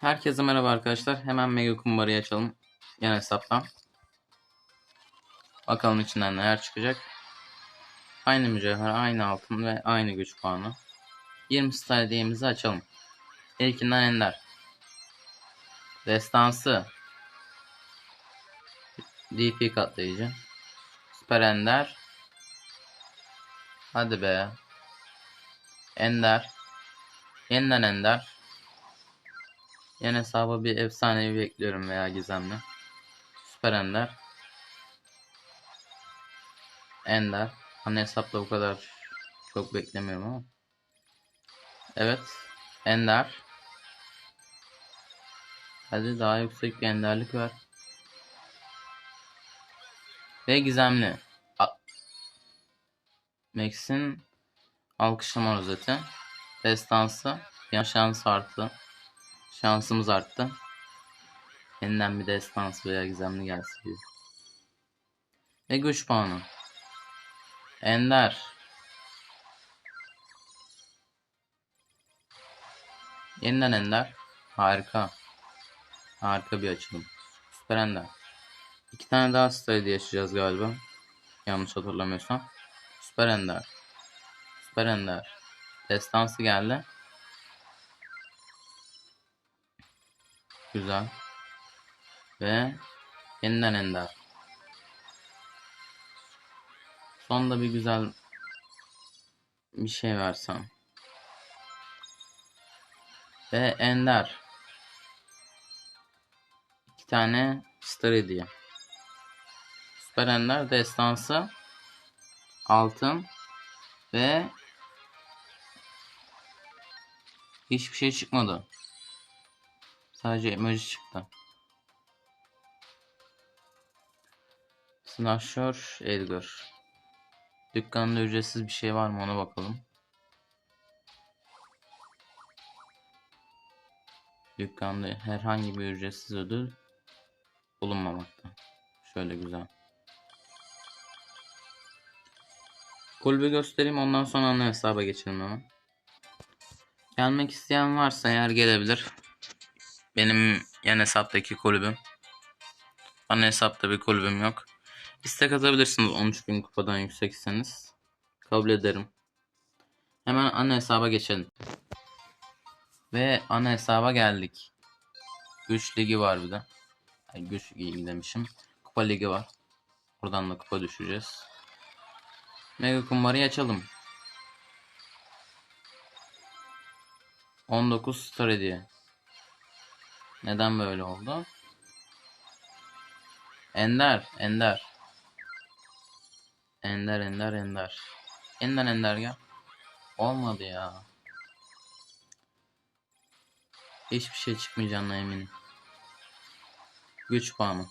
Herkese merhaba arkadaşlar. Hemen Mega Kumbara'yı açalım. Yan hesaptan. Bakalım içinden neler çıkacak. Aynı mücevher, aynı altın ve aynı güç puanı. 20 star hediyemizi açalım. İlkinden Ender. Destansı. DP katlayıcı. Süper Ender. Hadi be. Ender. Yeniden Ender. Yan hesaba bir efsanevi bekliyorum veya gizemli. Süper Ender. Ender. Hani hesapta bu kadar çok beklemiyorum ama. Evet. Ender. Hadi daha yüksek bir enderlik ver. Ve gizemli. Max'in alkışlama rozeti. Destansı. Yan şans. Şansımız arttı. Yeniden bir destans veya gizemli gelsin diyor. Ve güç puanı. Ender. Yeniden Ender. Harika. Harika bir açılım. Süper Ender. İki tane daha star hediye yaşayacağız galiba. Yanlış hatırlamıyorsam. Süper Ender. Süper Ender. Destansı geldi. Güzel. Ve yeniden Ender. Sonda bir güzel bir şey versem. Ve Ender. İki tane star hediye. Süper Ender destansı altın ve hiçbir şey çıkmadı. Sadece emoji çıktı. Slasher Edgar. Dükkanda ücretsiz bir şey var mı ona bakalım. Dükkanda herhangi bir ücretsiz ödül bulunmamakta. Şöyle güzel. Kulübü göstereyim ondan sonra ana hesaba geçelim hemen. Gelmek isteyen varsa eğer gelebilir. Benim yan hesaptaki kulübüm. Ana hesapta bir kulübüm yok. İstek atabilirsiniz 13 bin kupadan yüksekseniz. Kabul ederim. Hemen ana hesaba geçelim. Ve ana hesaba geldik. Güç ligi var bir de. Ay, güç ligi demişim. Kupa ligi var. Buradan da kupa düşeceğiz. Mega kumbarayı açalım. 19 star hediye. Neden böyle oldu? Ender, Ender. Ender, Ender, Ender. Ender, Ender gel. Olmadı ya. Hiçbir şey çıkmayacağına eminim. Güç puanı.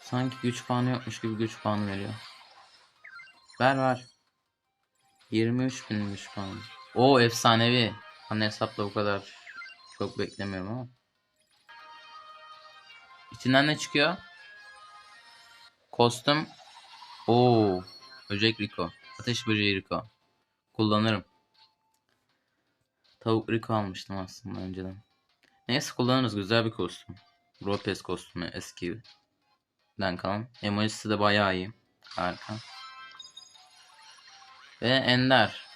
Sanki güç puanı yokmuş gibi güç puanı veriyor. Ver ver. 23 bin güç puanı. O efsanevi. Hani hesapla bu kadar çok beklemiyorum ama. İçinden ne çıkıyor? Kostüm. Oo, böcek Rico. Ateş böceği Rico. Kullanırım. Tavuk Rico almıştım aslında önceden. Neyse kullanırız. Güzel bir kostüm. Ropes kostümü eskiden kalan. Emojisi de bayağı iyi. Harika. Ve Ender.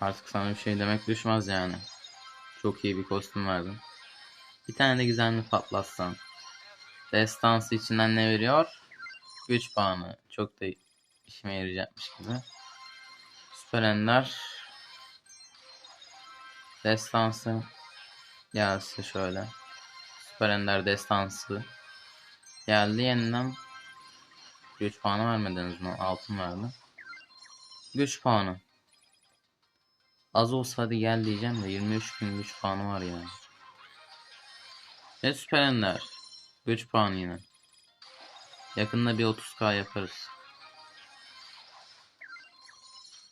Artık sana bir şey demek düşmez yani. Çok iyi bir kostüm verdin. Bir tane de gizemli patlatsan. Destansı içinden ne veriyor? Güç puanı. Çok da işime yarayacakmış gibi. Süper Ender. Destansı. Gelse şöyle. Süper Ender destansı. Geldi yeniden. Güç puanı vermediniz mi? Altın verdi. Güç puanı. Az olsa hadi gel diyeceğim de 23 bin güç puanı var ya. Ve süper ender. Güç puanı yine. Yakında bir 30k yaparız.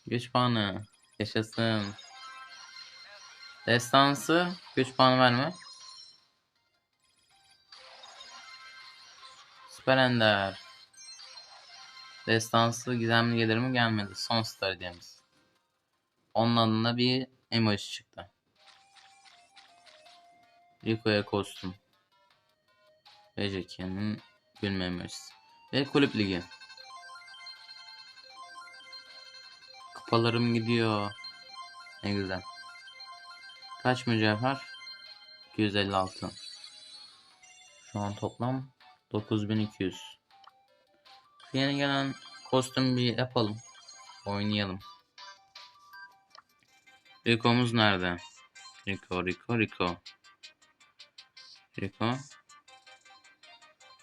Güç puanı. Yaşasın. Destansı. Güç puanı verme. Süper ender. Destansı gizemli gelir mi gelmedi. Son star. Onun adına bir emoji çıktı. Rico'ya kostüm. Ve Jackie'nin gülme emojisi. Ve kulüp ligi. Kupalarım gidiyor. Ne güzel. Kaç mücevher? 256. Şu an toplam 9200. Şu yeni gelen kostüm bir yapalım. Oynayalım. Rico'muz nerede? Rico, Rico, Rico. Rico.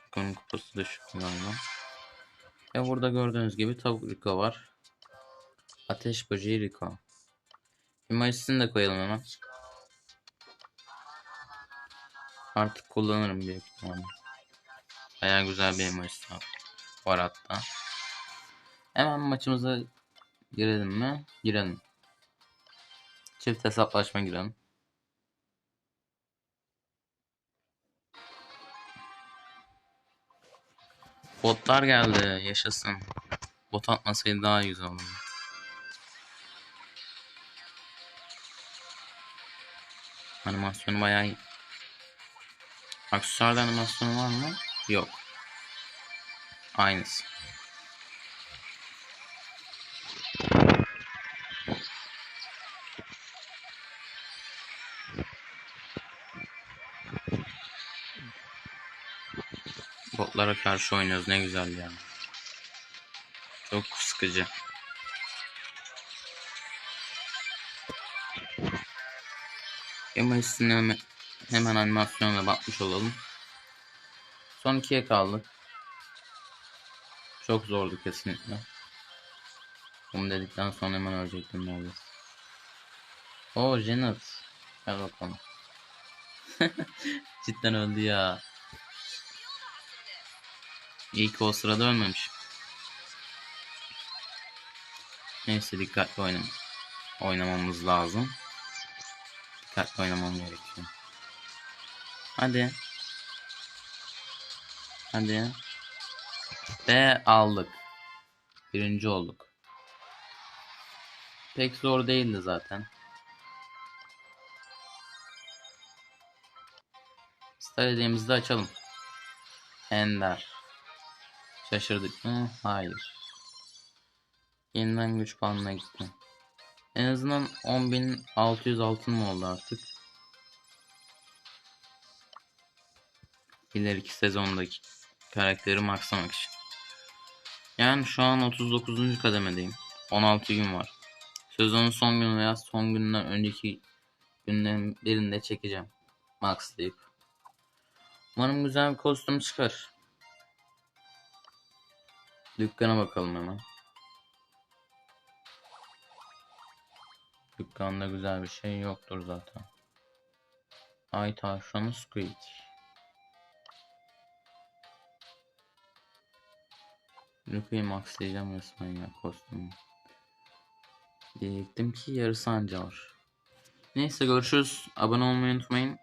Rico'nun kupası şu galiba. Ve burada gördüğünüz gibi tavuk Rico var. Ateş böceği Rico. Emojisini de koyalım hemen. Artık kullanırım büyük ihtimalle. Baya güzel bir emojisi var. Var hatta. Hemen maçımıza girelim mi? Girelim. Çift hesaplaşma girelim. Botlar geldi. Yaşasın. Bot atmasaydı daha güzel olurdu. Animasyonu bayağı iyi. Aksesuarda animasyonu var mı? Yok. Aynısı. Botlara karşı oynuyoruz ne güzel ya. Çok sıkıcı. Emojisine hemen, hemen animasyona bakmış olalım. Son ikiye kaldık. Çok zordu kesinlikle. Bunu dedikten sonra hemen ölecektim neredeyse. Oo Janet. Gel bakalım. Cidden öldü ya. İyi ki o sırada ölmemiş. Neyse dikkatli oynam oynamamız lazım. Dikkatli oynamam gerekiyor. Hadi. Hadi. Ve aldık. Birinci olduk. Pek zor değildi zaten. Stadium'ımızı açalım. Ender. Şaşırdık mı? Hayır. Yeniden güç puanına gitti. En azından 10.600 altın mı oldu artık? İleriki sezondaki karakteri maxlamak için. Yani şu an 39. kademedeyim. 16 gün var. Sezonun son günü veya son günden önceki günlerin birinde çekeceğim. Maxlayıp. Umarım güzel bir kostüm çıkar. Dükkana bakalım hemen. Dükkanda güzel bir şey yoktur zaten. Ay tavşanı Squeak. Luke'yi maxlayacağım resmen ya kostümü. Diyecektim ki yarısı anca var. Neyse görüşürüz. Abone olmayı unutmayın.